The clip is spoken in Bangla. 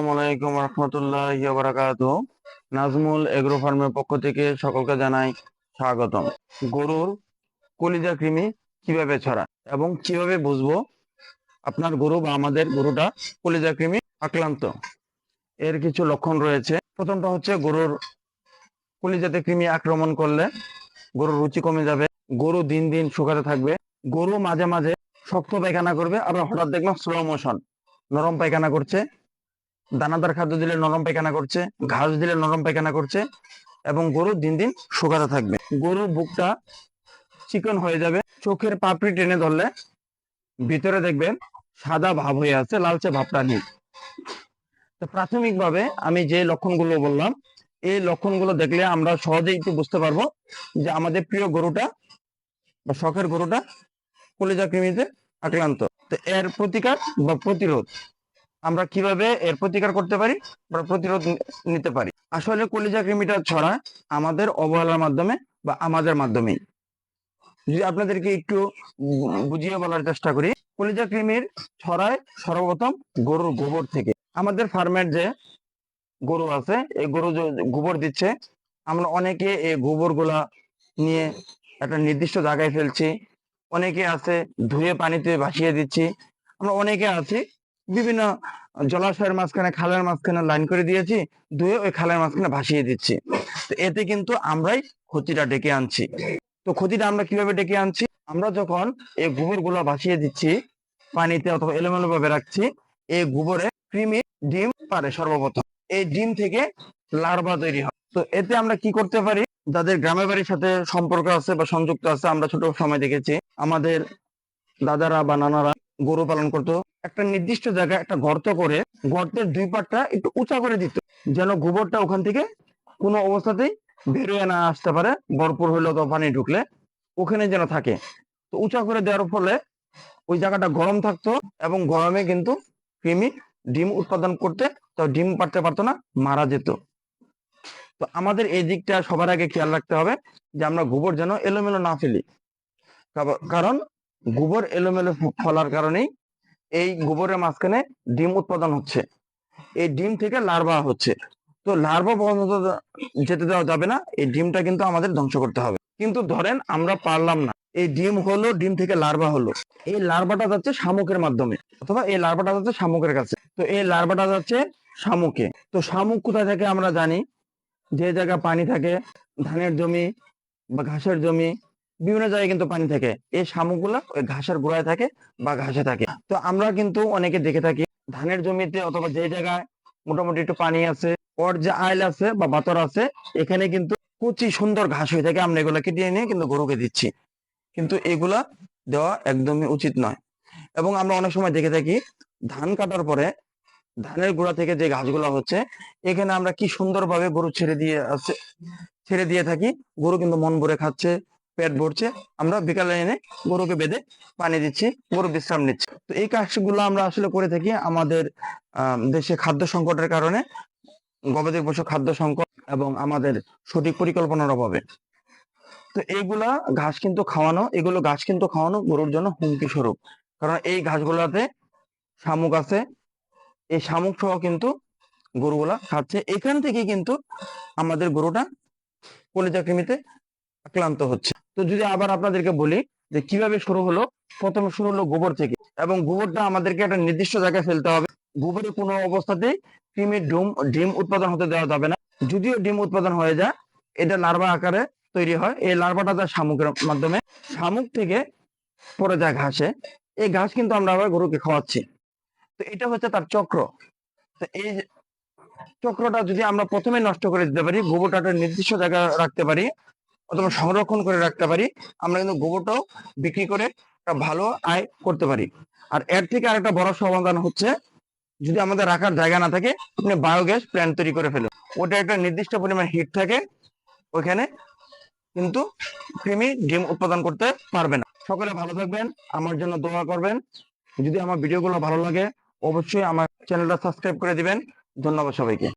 আসসালামু আলাইকুম রহমতুল্লাহ বারাকাতু নাজমুল এগ্রো ফার্মের পক্ষ থেকে সকলকে জানাই স্বাগতম। গরুর কলিজা কৃমি কীভাবে ছড়া এবং কীভাবে বুঝব আপনার গরু বা আমাদের গরুটা কলিজা কৃমি আক্রান্ত? এর কিছু লক্ষণ রয়েছে। প্রথমটা হচ্ছে গরুর কলিজাতে কৃমি আক্রমণ করলে গরুর রুচি কমে যাবে, গরু দিন দিন শুকাতে থাকবে, গরু মাঝে মাঝে শক্ত পায়খানা করবে, আবার হঠাৎ দেখলাম স্লো মোশন নরম পায়খানা করছে দানাদার খাদ্য দিলে নরম পায়খানা করছে, ঘাস দিলে নরম পায়খানা করছে এবং গরু দিন দিন শুকাতে থাকবে। গরুর বুকটা চিকন হয়ে যাবে। চোখের পাপড়ি টেনে ধরলে ভিতরে দেখবেন সাদা ভাব হয়ে আছে, লালচে ভাবটা নেই। তো প্রাথমিকভাবে আমি যে লক্ষণগুলো বললাম, এই লক্ষণগুলো দেখলে আমরা সহজেই একটু বুঝতে পারব যে আমাদের প্রিয় গরুটা বা শখের গরুটা কলিজা কৃমিতে আক্রান্ত। তো এর প্রতিকার বা প্রতিরোধ আমরা কীভাবে এর প্রতিকার করতে পারি? বা প্রতিরোধ নিতে পারি। আসলে কলিজা কৃমিটা ছড়া আমাদের অবহেলার মাধ্যমে বা আমাদের মাধ্যমেই। যদি আপনাদেরকে একটু বুঝিয়ে বলার চেষ্টা করি, কলিজা কৃমির ছড়ায় সর্বপ্রথম গরুর গোবর থেকে। আমাদের ফার্মের যে গরু আছে, এই গরু গোবর দিচ্ছে, আমরা অনেকে এই গোবরগুলা নিয়ে একটা নির্দিষ্ট জায়গায় ফেলছি। অনেকে আছে ধুয়ে পানিতে ভাসিয়ে দিচ্ছি। আমরা অনেকে আছি বিভিন্ন জলাশয়ের মাঝখানে, খালের মাঝখানে লাইন করে দিয়েছি, ধুয়ে ওই খালের মাঝখানে ভাসিয়ে দিচ্ছি। তো এতে কিন্তু আমরাই ক্ষতিটা ডেকে আনছি। তো ক্ষতিটা আমরা কীভাবে ডেকে আনছি? আমরা যখন এই গোবরগুলা ভাসিয়ে দিচ্ছি, পানিতে অথবা এলোমেলো ভাবে রাখছি, এই গোবরে কৃমি ডিম পারে সর্বপ্রথম। এই ডিম থেকে লার্ভা তৈরি হয়। তো এতে আমরা কি করতে পারি? যাদের গ্রামের বাড়ির সাথে সম্পর্ক আছে বা সংযুক্ত আছে, আমরা ছোট সময় দেখেছি। আমাদের দাদারা বা নানারা গরু পালন করতো। একটা নির্দিষ্ট জায়গায় একটা গর্ত করে গর্তের দুই পাটটা একটু উঁচা করে দিত, যেন গোবরটা ওখান থেকে কোনো অবস্থাতেই বেরোয় না আসতে পারে, ভরপুর হইলে তো পানি ঢুকলে, ওখানে যেন থাকে। তো উঁচা করে দেওয়ার ফলে ওই জায়গাটা গরম থাকতো এবং গরমে কিন্তু কৃমি ডিম উৎপাদন করতে তো ডিম পারতে পারতো না, মারা যেত। তো আমাদের এই দিকটা সবার আগে খেয়াল রাখতে হবে যে আমরা গোবর যেন এলোমেলো না ফেলি। কারণ গোবর এলোমেলো ফলার কারণেই এই গোবরের মাঝখানে ডিম উৎপাদন হচ্ছে। এই ডিম থেকে লার্ভা হচ্ছে। তো লার্ভা পর্যন্ত যেতে দেওয়া যাবে না, এই ডিমটা কিন্তু আমাদের ধ্বংস করতে হবে। কিন্তু ধরেন আমরা পারলাম না, এই ডিম হলো, ডিম থেকে লার্ভা হলো। এই লার্ভাটা যাচ্ছে শামুকের মাধ্যমে, অথবা এই লার্ভাটা যাচ্ছে শামুকের কাছে। তো এই লার্ভাটা যাচ্ছে শামুকে। তো শামুক কোথায় থাকে আমরা জানি? যে জায়গায় পানি থাকে, ধানের জমি বা ঘাসের জমি বিভিন্ন জায়গায় কিন্তু পানি থাকে। এই শামুকগুলা ওই ঘাসের গোড়ায় থাকে বা ঘাসে থাকে। তো আমরা কিন্তু অনেকে দেখে থাকি, ধানের জমিতে অথবা যে জায়গায় মোটামুটি একটু পানি আছে, ওর যে আইল আছে বা বাতর আছে, এখানে কিন্তু কুচি সুন্দর ঘাস হয়ে থাকে। আমরা এগুলা কেটে নিয়ে কিন্তু গরুকে দিচ্ছি। কিন্তু এগুলা দেওয়া একদমই উচিত নয়। এবং আমরা অনেক সময় দেখে থাকি, ধান কাটার পরে ধানের গোড়া থেকে যে ঘাসগুলো হচ্ছে, এখানে আমরা কি সুন্দরভাবে গরু ছেড়ে দিয়ে আছে, ছেড়ে দিয়ে থাকি। গরু কিন্তু মন ভরে খাচ্ছে পেট ভরছে, আমরা বিকালে এনে গরুকে বেঁধে পানি দিচ্ছি, গরু বিশ্রাম নিচ্ছে। তো এই কাজগুলো আমরা আসলে করে থাকি আমাদের দেশে খাদ্য সংকটের কারণে, গবাদি পশু খাদ্য সংকট এবং আমাদের সঠিক পরিকল্পনার অভাবে। তো এইগুলা ঘাস কিন্তু খাওয়ানো, এগুলো ঘাস কিন্তু খাওয়ানো গরুর জন্য হুমকি স্বরূপ। কারণ এই ঘাসগুলাতে শামুক আছে, এই শামুক সহ কিন্তু গরুগুলা খাচ্ছে। এখান থেকে কিন্তু আমাদের গরুটা কলিজা কৃমিতে আক্রান্ত হচ্ছে। তো যদি আবার আপনাদেরকে বলি যে কীভাবে শুরু হলো, প্রথমে শুরু হলো গোবর থেকে এবং গোবরটা আমাদেরকে একটা নির্দিষ্ট জায়গায় ফেলতে হবে। গোবরে কোনো অবস্থাতেই কৃমির ডিম ডিম উৎপাদন হতে দেওয়া যাবে না। যদিও ডিম উৎপাদন হয়ে যায়, এটা লার্ভা আকারে তৈরি হয়। এই লার্ভাটা যায় শামুকের মাধ্যমে, শামুক থেকে পরে যায় ঘাসে। এই ঘাস কিন্তু আমরা আবার গরুকে খাওয়াচ্ছি। তো এটা হচ্ছে তার চক্র। তো এই চক্রটা যদি আমরা প্রথমে নষ্ট করে দিতে পারি, গোবরটা নির্দিষ্ট জায়গায় রাখতে পারি অথবা সংরক্ষণ করে রাখতে পারি, আমরা কিন্তু গোবরটাও বিক্রি করে একটা ভালো আয় করতে পারি। আর এর থেকে আরেকটা বড় সমাধান হচ্ছে, যদি আমাদের রাখার জায়গা না থাকে, আপনি বায়োগ্যাস প্ল্যান্ট তৈরি করে ফেলুন। ওটা একটা নির্দিষ্ট পরিমাণ হিট থাকে, ওইখানে কিন্তু কৃমি ডিম উৎপাদন করতে পারবে না। সকলে ভালো থাকবেন, আমার জন্য দোয়া করবেন। যদি আমার ভিডিওগুলো ভালো লাগে, অবশ্যই আমার চ্যানেলটা সাবস্ক্রাইব করে দিবেন। ধন্যবাদ সবাইকে।